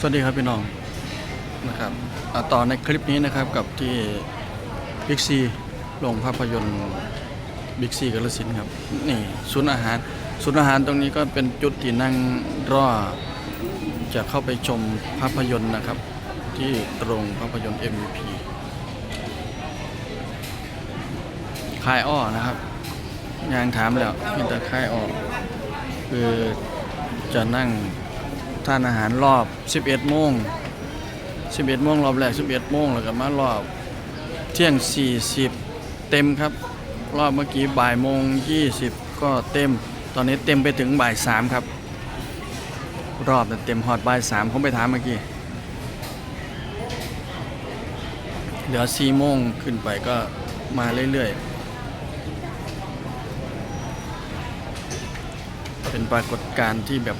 สวัสดีครับพี่น้องนะครับต่อในคลิปนี้นะครับกับที่บิ๊กซีโรงภาพยนตร์บิ๊กซีกาลสินครับนี่ศูนย์อาหารศูนย์อาหารตรงนี้ก็เป็นจุดที่นั่งรอจะเข้าไปชมภาพยนตร์นะครับ ที่ตรงภาพยนตร์ MVP คายอ้อนะครับยางถามแล้วพี่ตะคายอ้อคือจะนั่ง ทานอาหารรอบ 11โมง11โมงรอบแรก 11โมงแล้วก็มารอบเที่ยง 40 เต็มครับ รอบเมื่อกี้บ่ายโมง 20 ก็เต็ม ตอนนี้เต็มไปถึงบ่าย 3 ครับ รอบเต็มฮอดบ่าย3ผมไปถามเมื่อกี้เหลือ4โมงขึ้นไปก็มาเรื่อยๆเป็นปรากฏการณ์ที่แบบ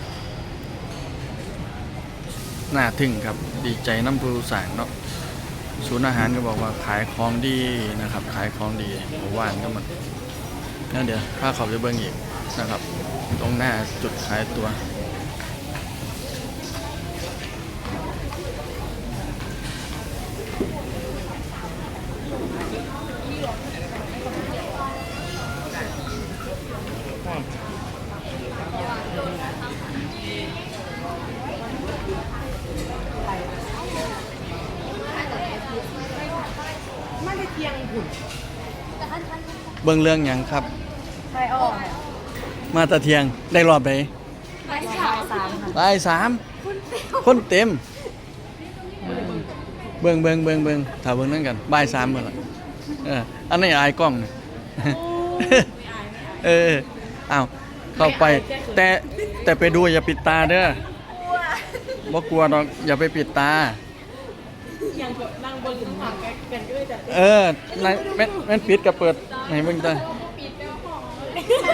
หน่าทึ่งครับดีใจน้ำปูสางเนาะศูนย์อาหารก็บอกว่าขายของดีนะครับ ขายของดีหมู่านก็มันนั่นเดี๋ยวพาเขาไปเบิ้งอีกนะครับ ตรงหน้าจุดขายตัว ไม่ได้เทียงหุ่นเบิ้งเรื่องหยังครับไฟออกมาตะเทียงได้รอบไหนไฟสามสามค่ะบ่ายสามคนเต็ม เบิ้งเบิ้งเบิ้งเบิ้งถ้าเบิ้งนั่นกันบ่ายสามหมดละเอออันนี้อายกล้องนะเอออ้าวเข้าไป แต่แต่ไปดูอย่าปิดตาเด้อบ่กลัวหรอกอย่าไปปิดตา ยังนั่งบนหลุมผักกันก็เลยจะเออในแม่นแม่นปิดกับเปิดให้เบิ่งตา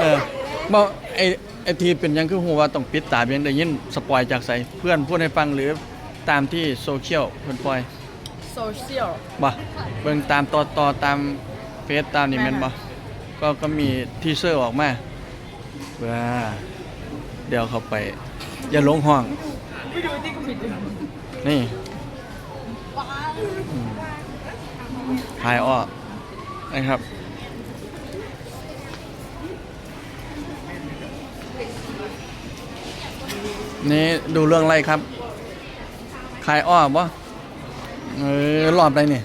เออบ่ไอไอทีเป็นหยังคือฮู้ว่าต้องปิดตาเพียงได้ยินสปอยจากไสเพื่อนพูดให้ฟังหรือตามที่โซเชียลเพิ่นปล่อยโซเชียลบ่เบิ่งตามต่อต่อตามเฟซตามนี่แม่นบ่ก็ก็มีทีเซอร์ออกมาว่าเดี๋ยวเข้าไป อย่าลงห้อง ไม่ดูที่กูผิดเลยนี่อืม ถ่ายอ้อนะครับ นี่ดูเรื่องอะไรครับขายอ้อบ่เออรอบอะไรเนี่ย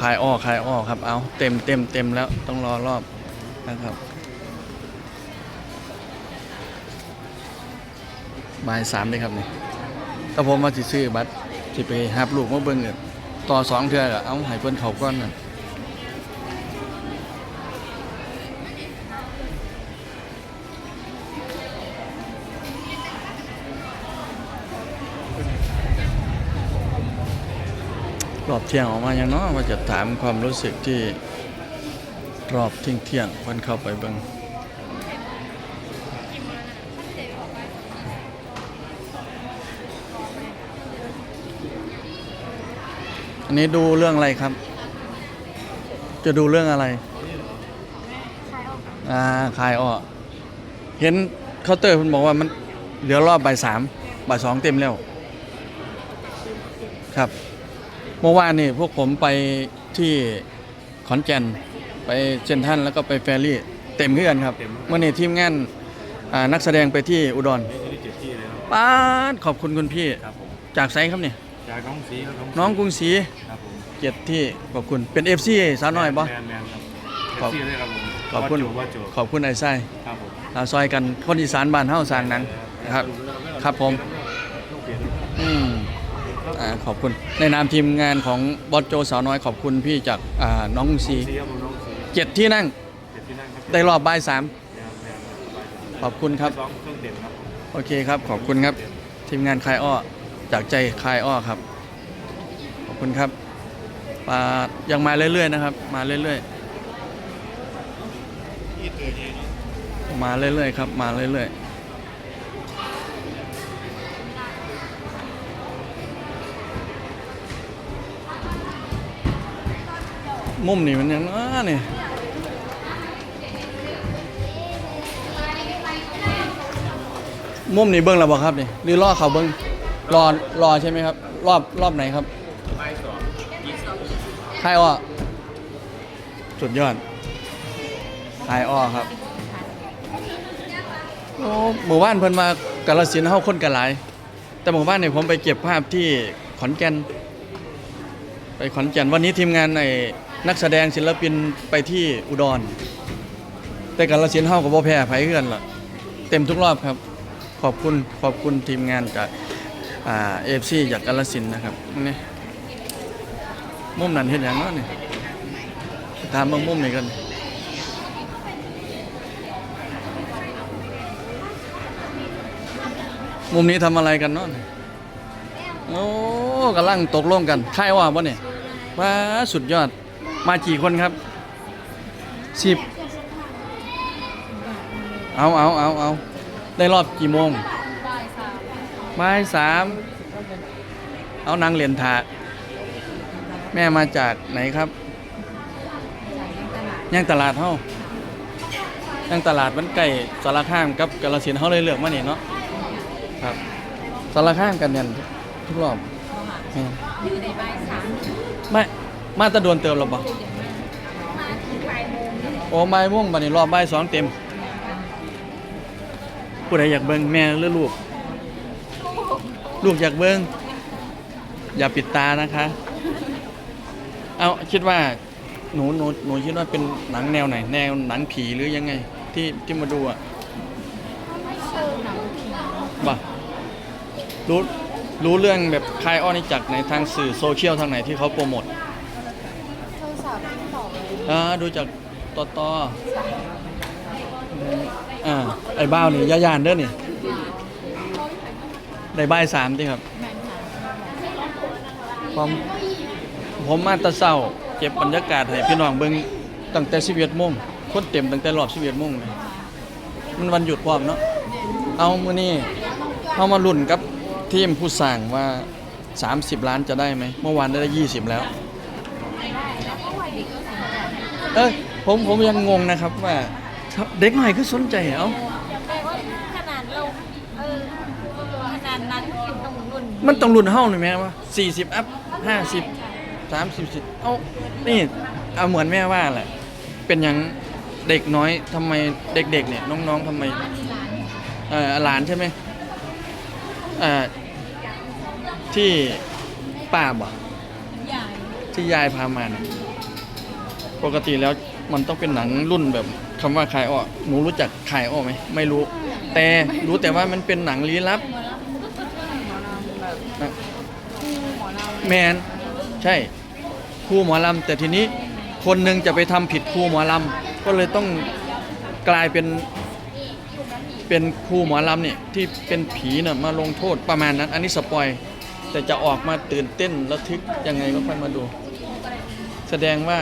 ขายอ้อขายอ้อครับ เอาเต็มเต็มเต็มแล้วต้องรอรอบนะครับบ่ายสามเลยครับเนี่ย ถ้าผมมาสิซื้อบัตรสิไปหับลูกมาเบิ่งเงินต่อสองเทื่อก็เอาให้เพิ่นเขาก้อนน่ะรอบเที่ยงออกมาอย่างเนาะว่าจะถามความรู้สึกที่รอบเที่ยงเที่ยงๆเพิ่นเข้าไปเบิ่ง อันนี้ดูเรื่องอะไรครับ จะดูเรื่องอะไรอ่าคายอ้อเห็นเคาน์เตอร์คุณบอกว่ามันเหลือรอบบ่ายสามบ่ายสองเต็มแล้ว ครับ เมื่อวานนี่พวกผมไปที่ขอนแก่นไปเซนทรันแล้วก็ไปแฟรี่เต็มขึ้นกันครับเมื่อนี้ทีมงานอ่านักแสดงไปที่อุดรนี่ที่เจ็ดที่เลยครับป้าดขอบคุณคุณพี่ครับผมจากไซครับเนี่ย จากน้องสีครับน้องกรุงศรีครับผมเกียรติที่ขอบคุณเป็น FC สาวน้อยบ่ แมนแมนครับขอบเจ็ดที่เลยครับผมขอบคุณว่าโจขอบคุณไอ้ไส้ครับผมเราซอยกันคนอีสานบ้านเฮาสร้างหนังนะครับ ครับผมต้องเปลี่ยนอืมอ่าขอบคุณในนามทีมงานของบอสโจสาวน้อยขอบคุณพี่จากอ่าน้องกรุงศรีสีครับผมน้องสีเจ็ดที่นั่งเจ็ดที่นั่งครับได้รอบบ่ายสามแมนแมนขอบคุณครับ ซ้อมเครื่องเด่นครับผมโอเคครับ ขอบคุณครับ ทีมงานคายอ้อ จากใจคายอ้อครับ ขอบคุณครับปลายังมาเรื่อยๆนะครับ มาเรื่อยๆ มาเรื่อยๆครับ มาเรื่อยๆมุมนี่มันยังอ่านี่มุมนี่เบิ้งแล้วบ่ครับนี่หรือรอเขาเบิ้ง รอรอใช่ไหมครับ รอบรอบไหนครับคายอ้อสุดยอดคายอ้อครับโอ้หมู่บ้านเพิ่นมากาลสินธุ์เฮาคนกันหลาย แต่หมู่บ้านเนี่ยผมไปเก็บภาพที่ขอนแก่น ไปขอนแก่นวันนี้ทีมงานในนักแสดงศิลปินไปที่อุดร แต่กาลสินธุ์เฮากับบ่แพ้ไผคือนล่ะ เต็มทุกรอบครับ ขอบคุณขอบคุณทีมงานจาก อ่าเอฟซีจากกาลสินนะครับนี่มุมนั้นเห็นอย่างเนั้นนี่ตามเบิ่งมุมนี้กันมุมนี้ทำอะไรกันเนาะโอ้กำลังตกลงกันใค่าว่าบ่เนี่ยว้าสุดยอดมากี่คนครับสิบเอาเอาเอาเอาได้รอบกี่โมง บ่ายสามเอานางเหรียญถาแม่มาจากไหนครับย่างตลาดเฮาย่างตลาดมันใกล้สารข้ามกับกาลสินธุ์เฮาเลยเลือกมานี่เนาะครับสารข้ามกันเนี่ยทุกรอบแม่นอยู่ในบ่ายสามไม่มาแตะดวนเติมหรอบ่มาที่บ่ายโมงนี่แหละโอ้บ่ายโมงบัดนี้รอบบ่ายสองเต็มผู้ใดอยากเบิ่งแม่หรือลูก ลูกอยากเบิ่งอย่าปิดตานะคะ เอาคิดว่าหนูหนูหนูคิดว่าเป็นหนังแนวไหน แนวหนังผีหรือยังไง ที่ที่มาดูอะไม่เชิงหนังผีบ่รู้รู้เรื่องแบบคลายอ้อนี่จากในทางสื่อโซเชียลทางไหนที่เขาโปรโมทโทรศัพท์ที่ต่อเลยอ่าดูจากต่อต่ออ่าไอ้บ้าวนี่ยายานเด้อนี่ ได้บ่ายสามที่ครับแม่นค่ะผมผมมาแตะเศร้าเก็บบรรยากาศให้พี่น้องเบิ่งตั้งแต่11โมงคนเต็มตั้งแต่รอบ11โมงเลยมันวันหยุดพร้อมเนาะเอามื้อนี้เฮามาลุ้นกับทีมผู้สร้างว่า 30 ล้านจะได้ไหมเมื่อวานได้ 20 แล้ว เอ้ยผมผมยังงงนะครับว่าเด็กหน่อยคือสนใจเอ้าแต่ว่าขนาดเราเออขนาดนั้นยังต้องรุ่น มันต้องรุ่นเฮาหน่อยแม่ว่า40อัพ50 30สิเอ้านี่เอาเหมือนแม่ว่าแหละ เป็นอย่างเด็กน้อยทำไมเด็ก ๆ เนี่ย น้องๆทำไมเอ่อหลานใช่ไหมเอ่อที่ป้าบ่ใหญ่ที่ยายพามาเนี่ยปกติแล้วมันต้องเป็นหนังรุ่นแบบคำว่าคายอ้อหนูรู้จักคายอ้อไหมไม่รู้ แต่รู้แต่ว่ามันเป็นหนังลี้ลับ หมอลำแบบ นะ คู่หมอลำ แมนใช่ครูหมอลำแต่ทีนี้คนหนึ่งจะไปทำผิดครูหมอลำก็เลยต้องกลายเป็นเป็นครูหมอลำเนี่ยที่เป็นผีน่ะมาลงโทษประมาณนั้น อันนี้สปอยแต่จะออกมาตื่นเต้นระทึกยังไงก็ค่อยมาดู แสดงว่า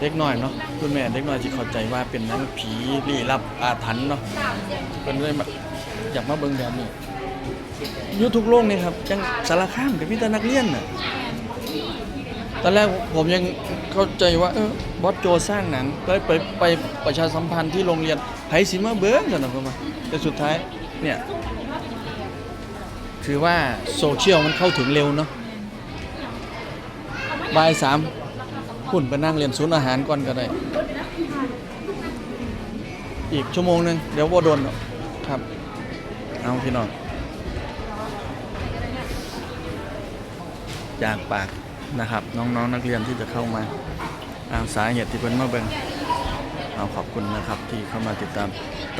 เด็กน้อยเนาะคุณแม่เด็กน้อยที่เข้าใจว่าเป็นนังผีลี้ลับอาถรรพ์เนาะเป็นเลยแบบอยากมาเบิ่งแบบนี้ ยุทุกโลกเนี่ยครับจังสารคามกับพี่ตานักเรียนน่ะตอนแรกผมยังเข้าใจว่าเออบอสโจสร้างหนังก็ไปไปประชาสัมพันธ์ที่โรงเรียนไผสิมาเบิ้งกันนะผมว่าแต่สุดท้ายเนี่ยถือว่าโซเชียลมันเข้าถึงเร็วเนาะบ่ายสามคุณไปนั่งเรียนศูนย์อาหารก่อนก็ได้ อีกชั่วโมงหนึง เดี๋ยวว่าโดนหรอกครับ เอาพี่น้อง จากปากนะครับ น้องๆนนักเรียนที่จะเข้ามาเอาสาเหตุที่เป็นมาเบิงเอาขอบคุณนะครับที่เข้ามาติดตาม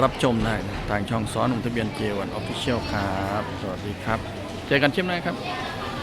รับชมได้ทางช่องซ้อนหนุ่มทะเบียนเจวันออฟฟิเชียลครับ สวัสดีครับ เจอกันคลิปหน้าครับ